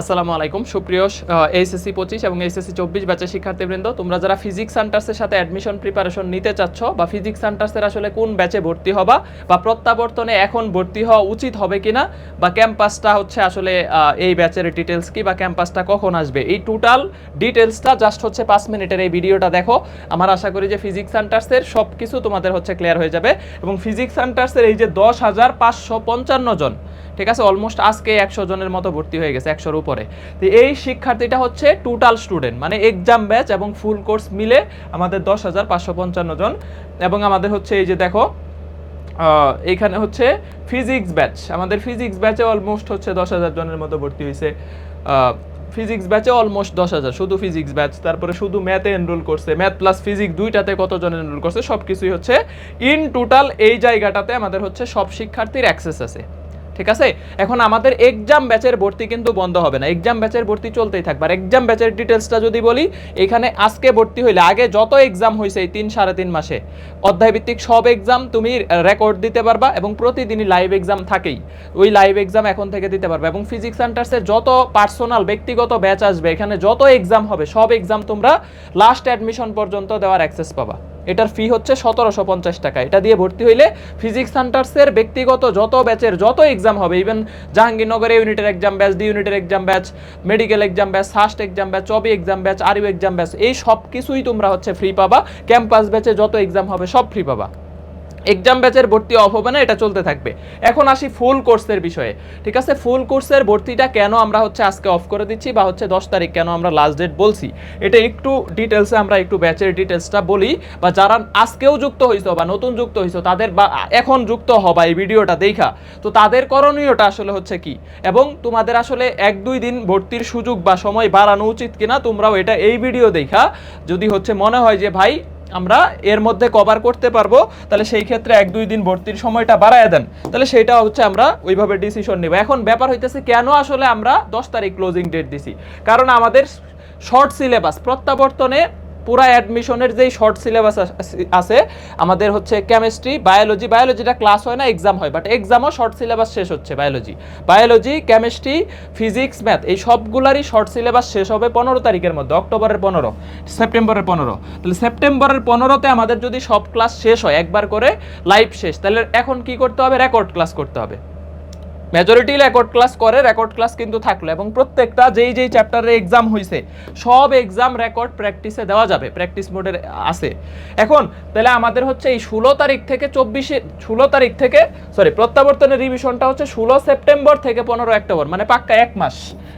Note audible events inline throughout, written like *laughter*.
আসসালামু আলাইকুম। সুপ্রিয় এইচএসসি পঁচিশ এবং এইচএসসি চব্বিশ ব্যাচের শিক্ষার্থীবৃন্দ, তোমরা যারা ফিজিক্স সেন্টার্সের সাথে অ্যাডমিশন প্রিপারেশন নিতে চাচ্ছ বা ফিজিক্স সেন্টার্সের আসলে কোন ব্যাচে ভর্তি হবা বা প্রত্যাবর্তনে এখন ভর্তি হওয়া উচিত হবে কিনা বা ক্যাম্পাসটা হচ্ছে আসলে এই ব্যাচের ডিটেলস কি বা ক্যাম্পাসটা কখন আসবে? এই টোটাল ডিটেলসটা জাস্ট হচ্ছে পাঁচ মিনিটের এই ভিডিওটা দেখো। আমার আশা করি যে ফিজিক্স সেন্টার্সের সব কিছু তোমাদের হচ্ছে ক্লিয়ার হয়ে যাবে এবং ফিজিক্স সেন্টার্সের এই যে দশ হাজার পাঁচশো পঞ্চান্ন জন ঠিক আছে? অলমোস্ট আজকে একশো জনের মতো ভর্তি হয়ে গেছে, একশোর উপরে। তো এই শিক্ষার্থীটা হচ্ছে টোটাল স্টুডেন্ট মানে এক্সাম ব্যাচ এবং ফুল কোর্স মিলে আমাদের দশ হাজার পাঁচশো পঞ্চান্ন জন এবং আমাদের হচ্ছে এই যে দেখো এইখানে হচ্ছে ফিজিক্স ব্যাচ আমাদের ফিজিক্স ব্যাচে অলমোস্ট হচ্ছে দশ হাজার জনের মতো ভর্তি হয়েছে। ফিজিক্স ব্যাচে অলমোস্ট দশ হাজার, শুধু ফিজিক্স ব্যাচ তারপরে শুধু ম্যাথে এনরোল করছে ম্যাথ প্লাস ফিজিক্স দুইটাতে কতজন এনরোল করছে? সব কিছুই হচ্ছে ইন টোটাল এই জায়গাটাতে আমাদের হচ্ছে সব শিক্ষার্থীর অ্যাক্সেস আছে। ঠিক আছে? এখন আমাদের এক্সাম ব্যাচের ভর্তি কিন্তু বন্ধ হবে না। এক্সাম ব্যাচের ভর্তি চলতেই থাকবে। আর এক্সাম ব্যাচের ডিটেলসটা যদি বলি, এখানে আজকে ভর্তি হইলে, আগে যত এক্সাম হয়েছে এই তিন সাড়ে তিন মাসে, অধ্যায়ভিত্তিক সব এক্সাম তুমি রেকর্ড দিতে পারবা এবং প্রতিদিনই লাইভ এক্সাম থাকেই। ওই লাইভ এক্সাম এখন থেকে দিতে পারবা এবং ফিজিক্স সেন্টার্সের যত পার্সোনাল ব্যক্তিগত ব্যাচ আসবে, এখানে যত এক্সাম হবে, সব এক্সাম তোমরা লাস্ট অ্যাডমিশন পর্যন্ত দেওয়ার অ্যাক্সেস পাবা। এটার ফি হচ্ছে সতেরোশো পঞ্চাশ টাকা। এটা দিয়ে ভর্তি হইলে ফিজিক্স সেন্টার্সের ব্যক্তিগত যত ব্যাচের যত এক্সাম হবে ইভেন জাহাঙ্গীরনগর ইউনিটের এক্সাম ব্যাচ ডি ইউনিটের exam batch medical exam batch first exam batch চবি exam batch RU exam batch এই সব কিছুই তোমরা হচ্ছে ফ্রি পাবা। ক্যাম্পাস ব্যাচে যত এক্সাম হবে, সব ফ্রি পাবা। এক্সাম ব্যাচের ভর্তি অফ হবে না, এটা চলতে থাকবে। এখন আসি ফুল কোর্সের বিষয়ে। ঠিক আছে? ফুল কোর্সের ভর্তিটা কেন আমরা হচ্ছে আজকে অফ করে দিচ্ছি বা হচ্ছে দশ তারিখ কেন আমরা লাস্ট ডেট বলছি, এটা একটু ডিটেলসে আমরা একটু ব্যাচের ডিটেলসটা বলি বা যারা আজকেও যুক্ত হয়েছো বা নতুন যুক্ত হয়েছো তাদের বা এখন যুক্ত হবা এই ভিডিওটা দেখা, তো তাদের করণীয়টা আসলে হচ্ছে কি? এবং তোমাদের আসলে এক দুই দিন ভর্তির সুযোগ বা সময় বাড়ানো উচিত কিনা তোমরাও এটা এই ভিডিও দেখা। যদি হচ্ছে মনে হয় যে, ভাই আমরা এর মধ্যে কভার করতে পারব, তাহলে সেই ক্ষেত্রে এক দুই দিন ভর্তির সময়টা বাড়ায় দেন। তাহলে সেটা হচ্ছে আমরা ওইভাবে ডিসিশন নেব। এখন ব্যাপার হইতেছে কেন আসলে আমরা দশ তারিখ ক্লোজিং ডেট দিছি? কারণ আমাদের শর্ট সিলেবাস প্রত্যাবর্তনে পুরা অ্যাডমিশনের যেই শর্ট সিলেবাস আছে, আমাদের হচ্ছে কেমিস্ট্রি বায়োলজি বায়োলজিটা ক্লাস হয় না এক্সাম হয় বাট এক্সামও শর্ট সিলেবাস শেষ হচ্ছে biology biology chemistry physics math এই সবগুলারই শর্ট সিলেবাস শেষ হবে পনেরো তারিখের মধ্যে, অক্টোবরের পনেরো, সেপ্টেম্বরের পনেরো। তাহলে সেপ্টেম্বরের পনেরোতে আমাদের যদি সব ক্লাস শেষ হয়, একবার করে লাইভ শেষ, তাহলে এখন কি করতে হবে? রেকর্ড ক্লাস করতে হবে। মেজরিটি রেকর্ড ক্লাস করে রেকর্ড ক্লাস কিন্তু থাকল এবং প্রত্যেকটা যেই যেই চ্যাপ্টারে এক্সাম হয়েছে সব এক্সাম রেকর্ড প্র্যাকটিসে দেওয়া যাবে প্র্যাকটিস মোডের আছে। এখন, তাহলে আমাদের হচ্ছে এই ষোলো তারিখ থেকে চব্বিশে, ষোলো তারিখ থেকে সরি প্রত্যাবর্তনের রিভিশনটা হচ্ছে ষোলো সেপ্টেম্বর থেকে পনেরো অক্টোবর মানে পাক্কা এক মাস,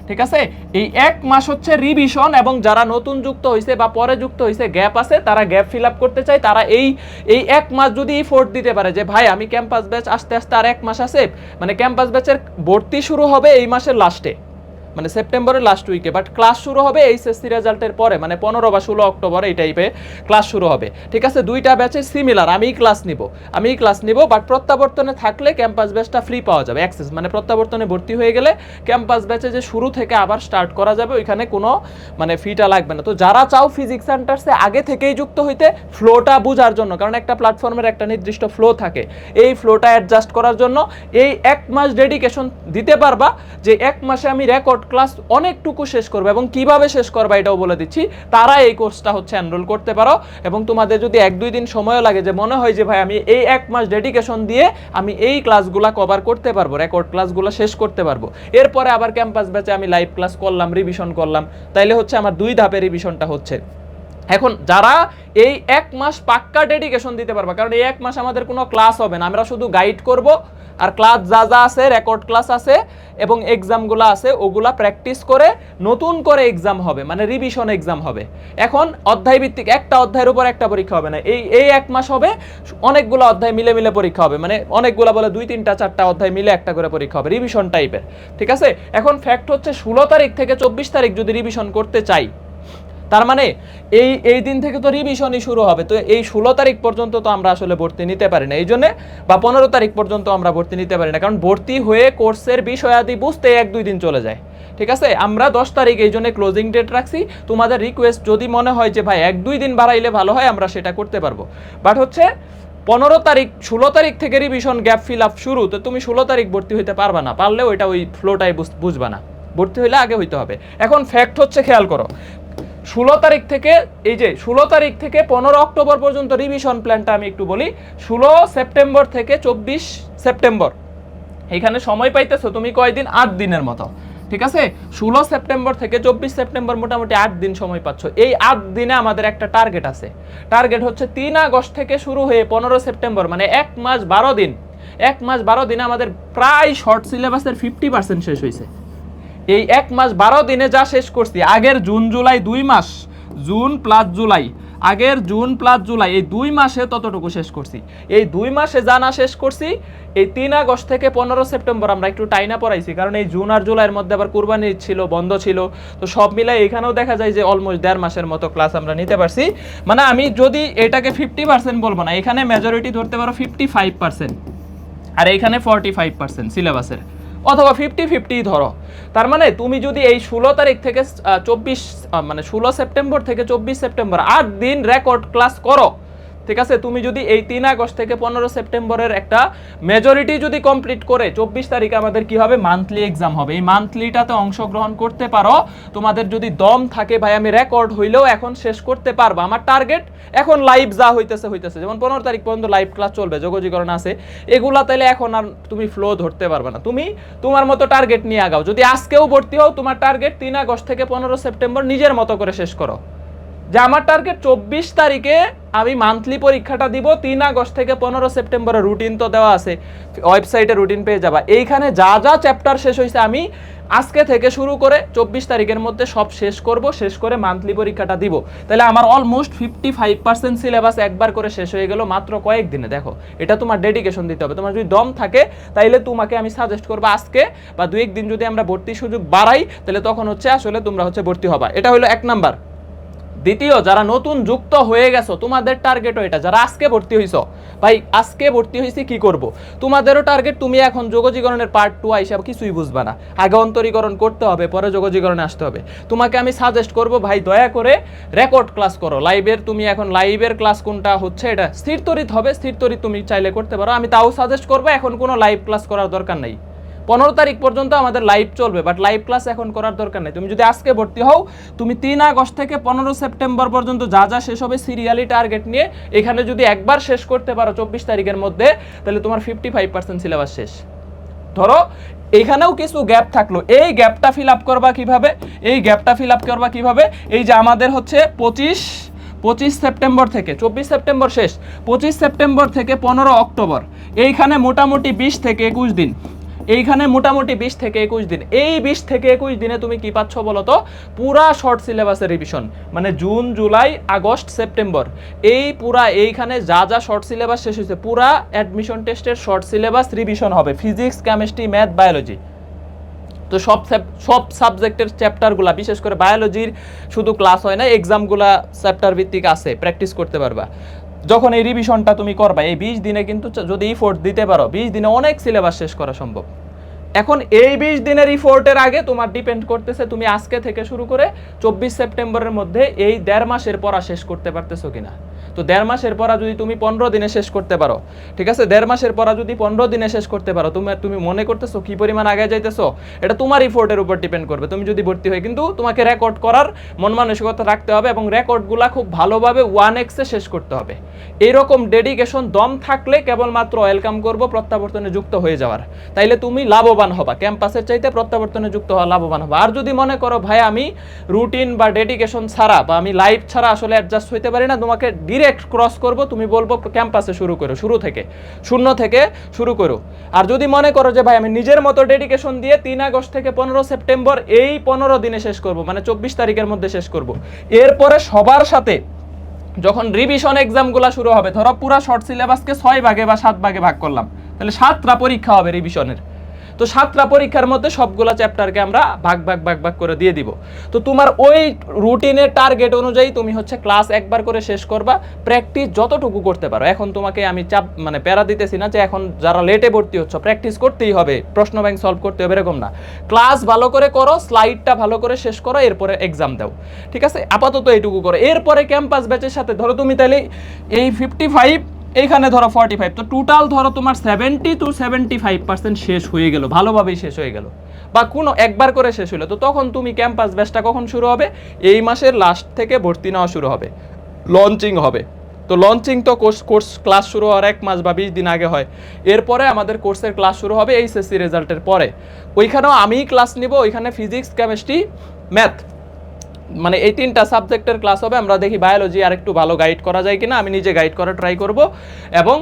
ঠিক আছে? এই এক মাস হচ্ছে রিভিশন এবং যারা নতুন যুক্ত হয়েছে বা পরে যুক্ত হয়েছে গ্যাপ আছে, তারা গ্যাপ ফিল আপ করতে চায়, তারা এই এই এক মাস যদি ফোর্ট দিতে পারে যে, ভাই, আমি ক্যাম্পাস ব্যাচ আস্তে আস্তে আর এক মাস আছে। মানে ক্যাম্পাস ব্যাচের ভর্তি শুরু হবে এই মাসের লাস্টে মানে সেপ্টেম্বরের লাস্ট উইকে বাট ক্লাস শুরু হবে এইচএসসি রেজাল্টের পরে মানে পনেরো বা ষোলো অক্টোবর এই টাইপে ক্লাস শুরু হবে। ঠিক আছে? দুইটা ব্যাচে সিমিলার আমি ক্লাস নিব। আমি ক্লাস নিব বাট প্রত্যাবর্তনে থাকলে ক্যাম্পাস ব্যাচটা ফ্রি পাওয়া যাবে অ্যাক্সেস মানে প্রত্যাবর্তনে ভর্তি হয়ে গেলে ক্যাম্পাস ব্যাচে যে শুরু থেকে আবার স্টার্ট করা যাবে, ওইখানে কোনো মানে ফিটা লাগবে না। তো যারা চাও ফিজিক্স সেন্টার্সে আগে থেকেই যুক্ত হইতে ফ্লোটা বোঝার জন্য, কারণ একটা প্ল্যাটফর্মের একটা নির্দিষ্ট ফ্লো থাকে, এই ফ্লোটা অ্যাডজাস্ট করার জন্য এই এক মাস ডেডিকেশন দিতে পারবা যে এক মাসে আমি রেকর্ড ক্লাস অনেকটুকু শেষ করবে এবং কীভাবে শেষ করবা এটাও বলে দিচ্ছি। তারা এই কোর্সটা হচ্ছে এনরোল করতে পারো এবং তোমাদের যদি এক দুই দিন সময় লাগে যে মনে হয় যে ভাই আমি এই এক মাস ডেডিকেশন দিয়ে আমি এই ক্লাসগুলো কভার করতে পারব রেকর্ড ক্লাসগুলো শেষ করতে পারব। এরপরে আবার ক্যাম্পাস ব্যাচে আমি লাইভ ক্লাস করলাম রিভিশন করলাম। তাইলে হচ্ছে আমার দুই ধাপে রিভিশনটা হচ্ছে। এখন যারা এই এক মাস পাক্কা ডেডিকেশন দিতে পারবে, কারণ এই এক মাস আমাদের কোনো ক্লাস হবে না, আমরা শুধু গাইড করব আর ক্লাস যা যা আছে রেকর্ড ক্লাস আছে এবং এক্সামগুলো আছে, ওগুলা প্র্যাকটিস করে নতুন করে এক্সাম হবে মানে রিভিশন এক্সাম হবে। এখন অধ্যায় ভিত্তিক একটা অধ্যায়ের উপর একটা পরীক্ষা হবে না। এই এই এক মাস হবে, অনেকগুলো অধ্যায় মিলে মিলে পরীক্ষা হবে মানে অনেকগুলো বলে দুই, তিনটা, চারটা অধ্যায় মিলে একটা করে পরীক্ষা হবে রিভিশন টাইপের ঠিক আছে? এখন ফ্যাক্ট হচ্ছে ষোলো তারিখ থেকে চব্বিশ তারিখ যদি রিভিশন করতে চাই তার মানে এই এই দিন থেকে তো রিভিশনই শুরু হবে। তো এই ষোলো তারিখ পর্যন্ত তো আমরা আসলে ভর্তি নিতে পারি না। এই জন্যে বা পনেরো তারিখ পর্যন্ত আমরা ভর্তি নিতে পারি না। কারণ ভর্তি হয়ে কোর্সের বিষয়াদি বুঝতে এক, দুই দিন চলে যায়। ঠিক আছে? আমরা দশ তারিখ এই জন্য ক্লোজিং ডেট রাখছি। তোমাদের রিকোয়েস্ট যদি মনে হয় যে, ভাই, এক, দুই দিন বাড়াইলে ভালো হয়, আমরা সেটা করতে পারব। বাট হচ্ছে পনেরো তারিখ, ষোলো তারিখ থেকে রিভিশন গ্যাপ ফিল আপ শুরু। তো তুমি ষোলো তারিখ ভর্তি হইতে পারবা না। পারলে ওইটা ওই ফ্লোটাই বুঝবা না। ভর্তি হইলে আগে হইতে হবে। এখন ফ্যাক্ট হচ্ছে, খেয়াল করো। ষোলো তারিখ থেকে, এই যে ষোলো তারিখ থেকে পনেরো অক্টোবর পর্যন্ত রিভিশন প্ল্যানটা আমি একটু বলি। ষোলো সেপ্টেম্বর থেকে চব্বিশ সেপ্টেম্বর। এখানে সময় পাইতেছো তুমি কয়দিন? আট দিনের মতো। ঠিক আছে? ষোলো সেপ্টেম্বর থেকে চব্বিশ সেপ্টেম্বর মোটামুটি আট দিন সময় পাচ্ছ। এই আট দিনে আমাদের একটা টার্গেট আছে। টার্গেট হচ্ছে তিন আগস্ট থেকে শুরু হয়ে পনেরো সেপ্টেম্বর মানে এক মাস বারো দিন। এক মাস বারো দিনে আমাদের প্রায় শর্ট সিলেবাসের ফিফটি পার্সেন্ট শেষ হয়েছে এই এক মাস বারো দিনে যা শেষ করছি, আগের জুন, জুলাই দুই মাস, জুন প্লাস জুলাই, আগের জুন প্লাস জুলাই, এই দুই মাসে ততটুকু শেষ করছি। এই দুই মাসে যা না শেষ করছি, এই তিন আগস্ট থেকে পনেরো সেপ্টেম্বর আমরা একটু টাইনা পড়াইছি, কারণ এই জুন আর জুলাইয়ের মধ্যে আবার কুরবানি ছিল, বন্ধ ছিল, তো সব মিলাই এখানেও দেখা যায় যে অলমোস্ট দেড় মাসের মতো ক্লাস আমরা নিতে পারছি। মানে আমি যদি এটাকে ফিফটি পার্সেন্ট বলব না, এখানে মেজরিটি ধরতে পারো ফিফটি ফাইভ পার্সেন্ট আর এইখানে ফর্টি ফাইভ পার্সেন্ট সিলেবাসের অথবা ফিফটি ফিফটি ধরো। তার মানে তুমি যদি এই ষোলো তারিখ থেকে চব্বিশ মানে ষোলো সেপ্টেম্বর থেকে চব্বিশ সেপ্টেম্বর আট দিন রেকর্ড ক্লাস করো ঠিক আছে? তুমি যদি এই তিন আগস্ট থেকে পনেরো সেপ্টেম্বরের একটা মেজরিটি যদি কমপ্লিট করে, চব্বিশ তারিখে আমাদের কি হবে? মান্থলি এক্সাম হবে। এই মান্থলিটাতে অংশগ্রহণ করতে পারো। তোমাদের যদি দম থাকে, ভাই, আমি রেকর্ড হইলেও এখন শেষ করতে পারব। আমার টার্গেট এখন লাইভ যা হইতেছে হইতেছে। যেমন পনেরো তারিখ পর্যন্ত লাইভ ক্লাস চলবে যোগাযোগরণ আছে। এগুলা তাইলে এখন আর তুমি ফ্লো ধরতে পারবে না। তুমি তোমার মতো টার্গেট নিয়ে আগাও। যদি আজকেও ভর্তি হও, তোমার টার্গেট তিন আগস্ট থেকে পনেরো সেপ্টেম্বর নিজের মতো করে শেষ করো। যে আমার টার্গেট চব্বিশ তারিখে আমি মান্থলি পরীক্ষাটা দিব, তিন আগস্ট থেকে পনেরো সেপ্টেম্বরের রুটিন তো দেওয়া আছে। ওয়েবসাইটে রুটিন পেয়ে যাবা। এইখানে যা যা চ্যাপ্টার শেষ হয়েছে আমি আজকে থেকে শুরু করে চব্বিশ তারিখের মধ্যে সব শেষ করব, শেষ করে মান্থলি পরীক্ষাটা দিব। তাহলে আমার almost fifty five percent syllabus একবার করে শেষ হয়ে গেল মাত্র কয়েকদিনে দেখো, এটা তোমার ডেডিকেশন দিতে হবে। তোমার যদি দম থাকে, তাইলে তোমাকে আমি সাজেস্ট করব আজকে বা দু একদিন যদি আমরা ভর্তি সুযোগ বাড়াই, তাহলে তখন হচ্ছে আসলে তোমরা হচ্ছে ভর্তি হবা। এটা হলো এক নাম্বার। দ্বিতীয়, যারা নতুন যুক্ত হয়ে গেছো, তোমাদের টার্গেটও এটা। যারা আজকে ভর্তি হইছো, ভাই, আজকে ভর্তি হয়েছি কি করব? তোমাদেরও টার্গেট তুমি এখন যোগজীকরণের পার্ট টু হিসাবে কিছুই বুঝবা না। আগে অন্তরীকরণ করতে হবে, পরে যোগজীকরণে আসতে হবে। তোমাকে আমি সাজেস্ট করব, ভাই, দয়া করে রেকর্ড ক্লাস করো। লাইভের তুমি এখন লাইভের ক্লাস কোনটা হচ্ছে এটা? স্থির তরিত হবে, স্থির তরিত তুমি চাইলে করতে পারো। আমি তাও সাজেস্ট করব, এখন কোনো লাইভ ক্লাস করার দরকার নেই। পনেরো তারিখ পর্যন্ত আমাদের লাইভ চলবে বাট লাইভ ক্লাস এখন করার দরকার নেই। তুমি যদি আজকে ভর্তি হও, তুমি তিন আগস্ট থেকে পনেরো সেপ্টেম্বর পর্যন্ত যা যা শেষ হবে সিরিয়ালি টার্গেট নিয়ে এখানে যদি একবার শেষ করতে পারো চব্বিশ তারিখের মধ্যে, তাহলে তোমার ফিফটি ফাইভ পার্সেন্ট সিলেবাস শেষ। ধরো, এখানেও কিছু গ্যাপ থাকল। এই গ্যাপটা ফিল আপ করবা কীভাবে? এই গ্যাপটা ফিল আপ করবা কীভাবে? এই যে আমাদের হচ্ছে পঁচিশ পঁচিশ সেপ্টেম্বর থেকে, চব্বিশ সেপ্টেম্বর শেষ, পঁচিশ সেপ্টেম্বর থেকে পনেরো অক্টোবর। এইখানে মোটামুটি বিশ থেকে একুশ দিন। এইখানে মোটামুটি বিশ থেকে একুশ দিন। এই বিশ থেকে একুশ দিনে তুমি কি পাচ্ছ বলো তো পুরা শর্ট সিলেবাসের রিভিশন মানে জুন, জুলাই, আগস্ট, সেপ্টেম্বর। এই পুরা এইখানে যা যা শর্ট সিলেবাস শেষ হয়েছে, পুরা অ্যাডমিশন টেস্টের শর্ট সিলেবাস রিভিশন হবে। ফিজিক্স কেমিস্ট্রি ম্যাথ বায়োলজি তো সব সব সাবজেক্টের চ্যাপ্টারগুলা বিশেষ করে বায়োলজির শুধু ক্লাস হয় না এক্সামগুলা চ্যাপ্টার ভিত্তিক আছে। প্র্যাকটিস করতে পারবা। যখন এই রিভিশনটা তুমি করবা, এই বিশ দিনে কিন্তু যদি ইফোর্ট দিতে পারো, বিশ দিনে অনেক সিলেবাস শেষ করা সম্ভব। এখন এই বিশ দিনের ইফোর্টের আগে তোমার ডিপেন্ড করতেছে তুমি আজকে থেকে শুরু করে চব্বিশ সেপ্টেম্বরের মধ্যে এই দেড় মাসের পড়া শেষ করতে পারতেছো কিনা। তো দেড় মাসের পড়া যদি তুমি পনেরো দিনে শেষ করতে পারো, ঠিক আছে? দেড় মাসের পড়া যদি পনেরো দিনে শেষ করতে পারো, তুমি তুমি মনে করতেছো কি পরিমাণ আগে যাইতেছো? এটা তোমার ইফোর্টের উপর ডিপেন্ড করবে, তুমি যদি ভর্তি হয়, কিন্তু তোমাকে রেকর্ড করার মন মানসিকতা রাখতে হবে এবং রেকর্ডগুলা খুব ভালোভাবে ওয়ান এক্সে শেষ করতে হবে। এইরকম ডেডিকেশন দম থাকলে কেবলমাত্র ওয়েলকাম করব, প্রত্যাবর্তনে যুক্ত হয়ে যাওয়ার। তাইলে তুমি লাভবান হবা ক্যাম্পাসের চাইতে প্রত্যাবর্তনে যুক্ত হওয়া লাভবান হবা। আর যদি মনে করো, ভাই, আমি রুটিন বা ডেডিকেশন ছাড়া বা আমি লাইফ ছাড়া আসলে অ্যাডজাস্ট হইতে পারি না, তোমাকে ডিরেক্ট ক্রস করব, তুমি বলব ক্যাম্পাসে শুরু করো, শুরু থেকে। শূন্য থেকে শুরু করো। আর যদি মনে করো যে, ভাই, আমি নিজের মতো ডেডিকেশন দিয়ে তিন আগস্ট থেকে পনেরো সেপ্টেম্বর এই পনেরো দিনে শেষ করব মানে চব্বিশ তারিখের মধ্যে শেষ করব। এরপরে সবার সাথে যখন রিভিশন এক্সামগুলো শুরু হবে, ধরো পুরা শর্ট সিলেবাসকে ছয় ভাগে বা সাত ভাগে ভাগ করলাম, তাহলে সাতটা পরীক্ষা হবে রিভিশনের তো সাতটা পরীক্ষার মধ্যে সবগুলা চ্যাপ্টারকে আমরা ভাগ ভাগ ভাগ ভাগ করে দিয়ে দিব। তো তোমার ওই রুটিনের টার্গেট অনুযায়ী তুমি হচ্ছে ক্লাস একবার করে শেষ করবা প্র্যাকটিস যতটুকু করতে পারো। এখন তোমাকে আমি চাপ মানে প্যারা দিতেছি না যে এখন যারা লেটে ভর্তি হচ্ছে প্র্যাকটিস করতেই হবে, প্রশ্ন ব্যাংক সলভ করতে হবে, এরকম না। ক্লাস ভালো করে করো স্লাইডটা ভালো করে শেষ করো, এরপরে এক্সাম দাও। ঠিক আছে? আপাতত এইটুকু করো। এরপরে ক্যাম্পাস ব্যাচের সাথে, ধরো তুমি তাহলে এই ফিফটি ফাইভ এইখানে ধরো ফর্টি ফাইভ তো টোটাল ধরো তোমার seventy two seventy five percent শেষ হয়ে গেল, ভালোভাবেই শেষ হয়ে গেল। বা কোনো একবার করে শেষ হলো তো তখন তুমি ক্যাম্পাস ব্যাচটা কখন শুরু হবে? এই মাসের লাস্ট থেকে ভর্তি নেওয়া শুরু হবে লঞ্চিং হবে। তো লঞ্চিং তো কোর্স কোর্স ক্লাস শুরু হওয়ার এক মাস বা বিশ দিন আগে হয়। এরপরে আমাদের কোর্সের ক্লাস শুরু হবে এইচএসসি রেজাল্টের পরে। ওইখানেও আমিই ক্লাস নিব, ওইখানে ফিজিক্স কেমিস্ট্রি ম্যাথ মানে এই তিনটা সাবজেক্টের ক্লাস হবে, আমরা দেখি বায়োলজি আর একটু ভালো গাইড করা যায় কিনা, আমি নিজে গাইড করা ট্রাই করব। এবং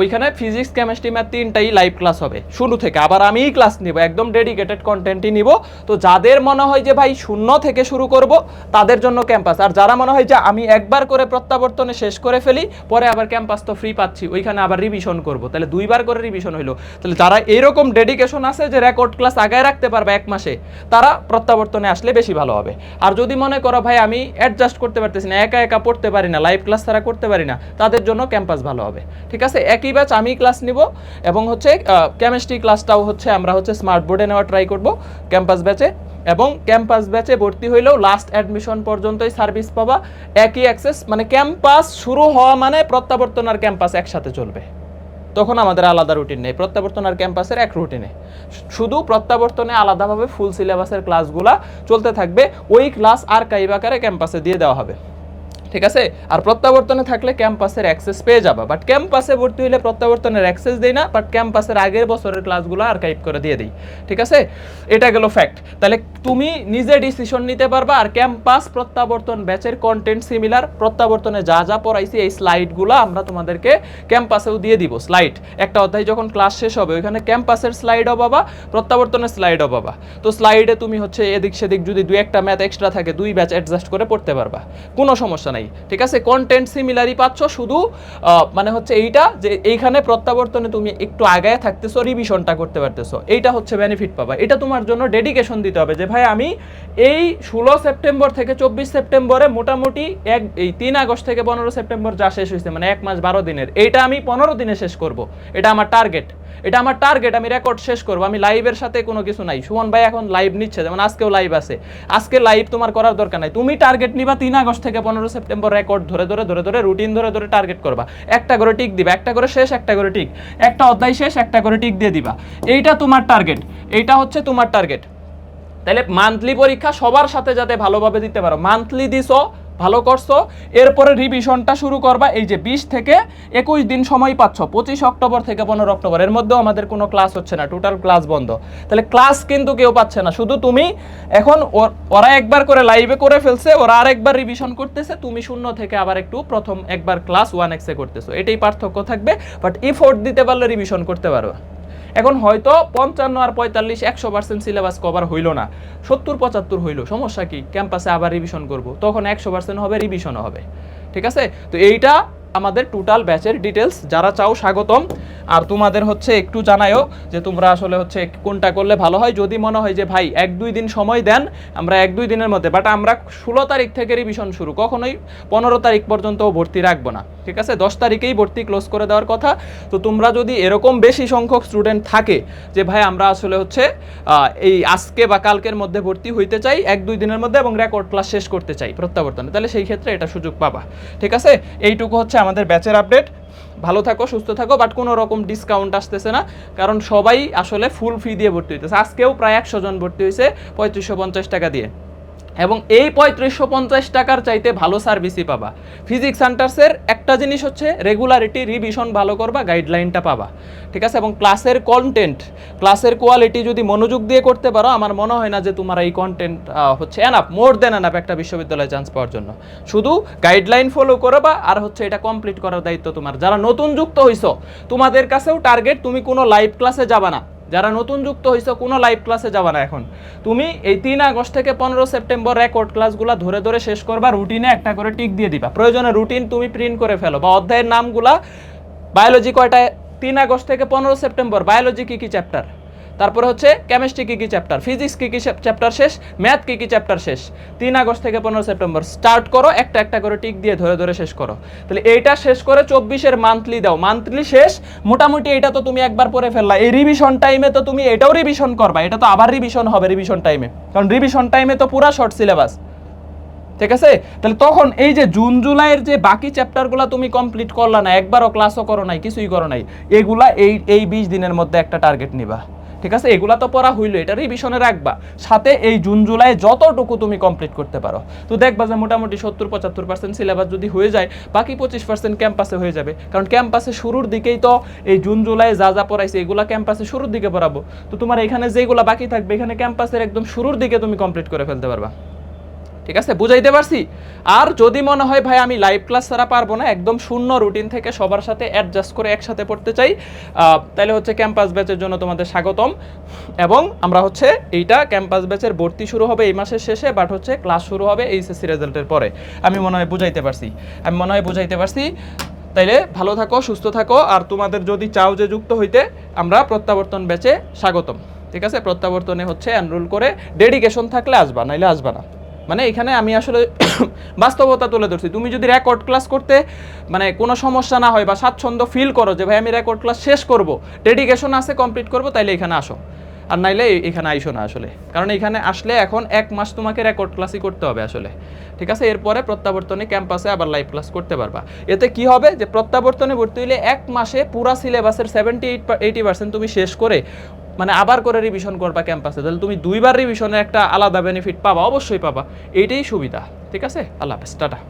ওইখানে ফিজিক্স কেমিস্ট্রি ম্যাথ তিনটাই লাইভ ক্লাস হবে। শুরু থেকে আবার আমিই ক্লাস নিব, একদম ডেডিকেটেড কন্টেন্টই নিব। তো যাদের মনে হয় যে, ভাই, শূন্য থেকে শুরু করব, তাদের জন্য ক্যাম্পাস আর যারা মনে হয় যে, আমি একবার করে প্রত্যাবর্তনে শেষ করে ফেলি, পরে আবার ক্যাম্পাস তো ফ্রি পাচ্ছি, ওইখানে আবার রিভিশন করব। তাহলে দুইবার করে রিভিশন হইল। তাহলে যারা এরকম ডেডিকেশন আছে যে রেকর্ড ক্লাস আগায় রাখতে পারবে এক মাসে, তারা প্রত্যাবর্তনে আসলে বেশি ভালো হবে। আর যদি মনে করো, ভাই, আমি অ্যাডজাস্ট করতে পারতেছি না, একা একা পড়তে পারি না লাইভ ক্লাস ছাড়া করতে পারি না, তাদের জন্য ক্যাম্পাস ভালো হবে। ঠিক আছে? একই ব্যাচ আমি ক্লাস নিব এবং হচ্ছে কেমিস্ট্রি ক্লাসটাও হচ্ছে আমরা হচ্ছে স্মার্ট বোর্ডে নেওয়া ট্রাই করব ক্যাম্পাস ব্যাচে এবং ক্যাম্পাস ব্যাচে ভর্তি হইলেও লাস্ট অ্যাডমিশন পর্যন্তই সার্ভিস পাবা, একই অ্যাক্সেস মানে ক্যাম্পাস শুরু হওয়া মানে প্রত্যাবর্তন আর ক্যাম্পাস একসাথে চলবে। তখন আমাদের আলাদা রুটিন নেই, প্রত্যাবর্তন আর ক্যাম্পাসের এক রুটিনে শুধু প্রত্যাবর্তনে আলাদাভাবে ফুল সিলেবাসের ক্লাসগুলা চলতে থাকবে, ওই ক্লাস আর কাইব আকারে ক্যাম্পাসে দিয়ে দেওয়া হবে। ঠিক আছে? আর প্রত্যাবর্তনে থাকলে ক্যাম্পাসের অ্যাক্সেস পেয়ে যাবা। বাট ক্যাম্পাসে ভর্তি হলে প্রত্যাবর্তনের অ্যাক্সেস দেই না বাট ক্যাম্পাসের আগের বছরের ক্লাসগুলো আর আর্কাইভ করে দিয়ে দিই। ঠিক আছে? এটা গেল ফ্যাক্ট তাহলে তুমি নিজে ডিসিশন নিতে পারবা, আর ক্যাম্পাস প্রত্যাবর্তন ব্যাচের কন্টেন্ট সিমিলার প্রত্যাবর্তনে যা যা পড়াইছি, এই স্লাইডগুলো আমরা তোমাদেরকে ক্যাম্পাসেও দিয়ে দিব। স্লাইড একটা অধ্যায় যখন ক্লাস শেষ হবে, ওইখানে ক্যাম্পাসের স্লাইডও পাবা, প্রত্যাবর্তনের স্লাইডও পাবা। তো স্লাইডে তুমি হচ্ছে এদিক সেদিক যদি দু একটা ম্যাথ এক্সট্রা থাকে, দুই ব্যাচ অ্যাডজাস্ট করে পড়তে পারবা। কোনো সমস্যা নাই। ঠিক আছে? কন্টেন্ট সিমিলারই পাচ্ছ, শুধু মানে হচ্ছে এইটা যে এইখানে প্রত্যাবর্তনে তুমি একটু আগায় থাকতেছো রিভিশনটা করতে পারতেছো। এইটা হচ্ছে বেনিফিট পাবা। এটা তোমার জন্য ডেডিকেশন দিতে হবে যে, ভাই, আমি এই ষোলো সেপ্টেম্বর থেকে চব্বিশ সেপ্টেম্বরে মোটামুটি এক, এই তিন আগস্ট থেকে পনেরো সেপ্টেম্বর যা শেষ হয়েছে মানে এক মাস বারো দিনের, এইটা আমি পনেরো দিনে শেষ করব। এটা আমার টার্গেট এটা আমার টার্গেট আমি রেকর্ড শেষ করব, আমি লাইভের সাথে কোনো কিছু নাই। সুমন ভাই এখন লাইভ নিচ্ছে, যেমন আজকেও লাইভ আছে। আজকে লাইভ তোমার করার দরকার নাই। তুমি টার্গেট নিবা তিন আগস্ট থেকে পনেরো সেপ্টেম্বর রেকর্ড ধরে ধরে ধরে ধরে রুটিন ধরে ধরে টার্গেট করবা। একটা করে টিক দিবা, একটা করে শেষ, একটা করে টিক একটা অধ্যায় শেষ, একটা করে টিক দিয়ে দিবা। এইটা তোমার টার্গেট এইটা হচ্ছে তোমার টার্গেট তাহলে মান্থলি পরীক্ষা সবার সাথে যাতে ভালোভাবে দিতে পারো। মান্থলি দিছো ভালো করছ। এরপরে রিভিশনটা শুরু করবা, এই যে বিশ থেকে একুশ দিন সময় পাচ্ছ। পঁচিশ অক্টোবর থেকে পনেরো অক্টোবর। এর মধ্যেও আমাদের কোনো ক্লাস হচ্ছে না টোটাল ক্লাস বন্ধ। তাহলে ক্লাস কিন্তু কেউ পাচ্ছে না, শুধু তুমি। এখন ওর- একবার করে লাইভে করে ফেলছে, ওরা আরেকবার রিভিশন করতেছে, তুমি শূন্য থেকে আবার একটু প্রথম একবার ক্লাস ওয়ান এক্সে করতেছো। এটাই পার্থক্য থাকবে বাট ইফোর্ট দিতে পারলে রিভিশন করতে পারবে। এখন হয়তো পঞ্চান্ন আর পঁয়তাল্লিশ একশো পার্সেন্ট সিলেবাস কভার হইল না। সত্তর, পঁচাত্তর হইল। সমস্যা কি? ক্যাম্পাসে আবার রিভিশন করব। তখন একশো পার্সেন্ট হবে রিভিশনও হবে। ঠিক আছে? তো এইটা আমাদের টোটাল ব্যাচের ডিটেলস যারা চাও স্বাগতম। আর তোমাদের হচ্ছে একটু জানায়ও যে তোমরা আসলে হচ্ছে কোনটা করলে ভালো হয়। যদি মনে হয় যে, ভাই, এক দুই দিন সময় দেন, আমরা এক দুই দিনের মধ্যে বাট আমরা ষোলো তারিখ থেকে রিভিশন শুরু। কখনোই পনেরো তারিখ পর্যন্ত ভর্তি রাখব না। ঠিক আছে? দশ তারিখেই ভর্তি ক্লোজ করে দেওয়ার কথা। তো তোমরা যদি এরকম বেশি সংখ্যক স্টুডেন্ট থাকে যে, ভাই, আমরা আসলে হচ্ছে এই আজকে বা কালকের মধ্যে ভর্তি হইতে চাই, এক দুই দিনের মধ্যে এবং রেকর্ড ক্লাস শেষ করতে চাই প্রত্যাবর্তনে, তাহলে সেই ক্ষেত্রে এটা সুযোগ পাবা। ঠিক আছে? এইটুকু হচ্ছে আমাদের ব্যাচের আপডেট। ভালো থাকো, সুস্থ থাকো বাট কোনো রকম ডিসকাউন্ট আসতেছে না। কারণ সবাই আসলে ফুল ফি দিয়ে ভর্তি হইতেছে। আজকেও প্রায় একশো জন ভর্তি হয়েছে পঁয়ত্রিশশো পঞ্চাশ টাকা দিয়ে। এবং এই পঁয়ত্রিশশো পঞ্চাশ টাকার চাইতে ভালো সার্ভিসই পাবা। ফিজিক্স সেন্টার্সের একটা জিনিস হচ্ছে রেগুলারিটি রিভিশন ভালো করবা গাইডলাইনটা পাবা। ঠিক আছে? এবং ক্লাসের কন্টেন্ট ক্লাসের কোয়ালিটি যদি মনোযোগ দিয়ে করতে পারো, আমার মনে হয় না যে তোমার এই কন্টেন্ট হচ্ছে এনাফ মোর দেন এনাফ একটা বিশ্ববিদ্যালয়ে চান্স পাওয়ার জন্য। শুধু গাইডলাইন ফলো করবা আর হচ্ছে এটা কমপ্লিট করার দায়িত্ব তোমার। যারা নতুন যুক্ত হইছো, তোমাদের কাছেও টার্গেট তুমি কোনো লাইভ ক্লাসে যাবা না। যারা নতুন যুক্ত হয়েছে কোনো লাইভ ক্লাসে যাবা না এখন। তুমি এই তিন আগস্ট থেকে পনেরো সেপ্টেম্বর রেকর্ড ক্লাসগুলো ধরে ধরে শেষ করবা রুটিনে একটা করে টিক দিয়ে দিবা। প্রয়োজনে রুটিন তুমি প্রিন্ট করে ফেলো বা অধ্যায়ের নামগুলা বায়োলজি কয়টায়? তিন আগস্ট থেকে পনেরো সেপ্টেম্বর বায়োলজি কী কী চ্যাপ্টার তারপরে হচ্ছে কেমিস্ট্রি কী কী চ্যাপ্টার ফিজিক্স কী কী চ্যাপ্টার শেষ? ম্যাথ কী কী চ্যাপ্টার শেষ? তিন আগস্ট থেকে পনেরো সেপ্টেম্বর। স্টার্ট করো, একটা একটা করে টিক দিয়ে ধরে ধরে শেষ করো। তাহলে এইটা শেষ করে চব্বিশের মান্থলি দাও। মান্থলি শেষ, মোটামুটি এটা তো তুমি একবার পরে ফেললা। এই রিভিশন টাইমে তো তুমি এটাও রিভিশন করবা। এটা তো আবার রিভিশন হবে রিভিশন টাইমে কারণ রিভিশন টাইমে তো পুরা শর্ট সিলেবাস ঠিক আছে? তাহলে তখন এই যে জুন, জুলাইয়ের যে বাকি চ্যাপ্টারগুলো তুমি কমপ্লিট করলা না, একবারও ক্লাসও করো নাই, কিছুই করো নাই, এগুলা এই এই বিশ দিনের মধ্যে একটা টার্গেট নিবা। ঠিক আছে? এগুলা তো পড়া হইল এটা রিভিশনে রাখবা। সাথে এই জুন, জুলাই যতটুকু তুমি কমপ্লিট করতে পারো। তো দেখবা যে মোটামুটি সত্তর, পঁচাত্তর পার্সেন্ট সিলেবাস যদি হয়ে যায়, বাকি পঁচিশ পার্সেন্ট ক্যাম্পাসে হয়ে যাবে। কারণ ক্যাম্পাসে শুরুর দিকেই তো এই জুন, জুলাই যা যা পড়াইছে, এগুলা ক্যাম্পাসে শুরুর দিকে পড়াবো। তো তোমার এখানে যেগুলো বাকি থাকবে, এখানে ক্যাম্পাসের একদম শুরুর দিকে তুমি কমপ্লিট করে ফেলতে পারবা। ঠিক আছে? বুঝাইতে পারছি? আর যদি মনে হয়, ভাই, আমি লাইভ ক্লাস ছাড়া পারব না, একদম শূন্য রুটিন থেকে সবার সাথে অ্যাডজাস্ট করে একসাথে পড়তে চাই তাহলে হচ্ছে ক্যাম্পাস ব্যাচের জন্য তোমাদের স্বাগতম। এবং আমরা হচ্ছে এইটা ক্যাম্পাস ব্যাচের ভর্তি শুরু হবে এই মাসের শেষে বাট হচ্ছে ক্লাস শুরু হবে এইচএসসি রেজাল্টের পরে। আমি মনে হয় বুঝাইতে পারছি। আমি মনে হয় বুঝাইতে পারছি। তাইলে ভালো থাকো, সুস্থ থাকো, আর তোমাদের যদি চাও যে যুক্ত হইতে, আমরা প্রত্যাবর্তন ব্যাচে স্বাগতম। ঠিক আছে? প্রত্যাবর্তনে হচ্ছে এনরোল করে ডেডিকেশন থাকলে আসবা, নাইলে আসবা না। মানে এখানে আমি আসলে *coughs* বাস্তবতা তুলে ধরছি। তুমি যদি রেকর্ড ক্লাস করতে মানে কোনো সমস্যা না হয় বা স্বাচ্ছন্দ্য ফিল করো যে, ভাই, আমি রেকর্ড ক্লাস শেষ করব ডেডিকেশন আছে কমপ্লিট করব, তাইলে এখানে আসো। আর নাইলে এখানে আইসো না আসলে। কারণ এখানে আসলে এখন এক মাস তোমাকে রেকর্ড ক্লাসই করতে হবে আসলে। ঠিক আছে? এরপরে প্রত্যাবর্তনে ক্যাম্পাসে আবার লাইভ ক্লাস করতে পারবা। এতে কি হবে? যে, প্রত্যাবর্তনে ভর্তি হইলে এক মাসে পুরা সিলেবাসের সেভেন্টি এইট এইটি পার্সেন্ট তুমি শেষ করে মানে আবার করে রিভিশন করবা ক্যাম্পাসে তাহলে তুমি দুইবার রিভিশনের একটা আলাদা বেনিফিট পাবা, অবশ্যই পাবা। এইটাই সুবিধা, ঠিক আছে? আল্লাহ হাফেজ, টাটা।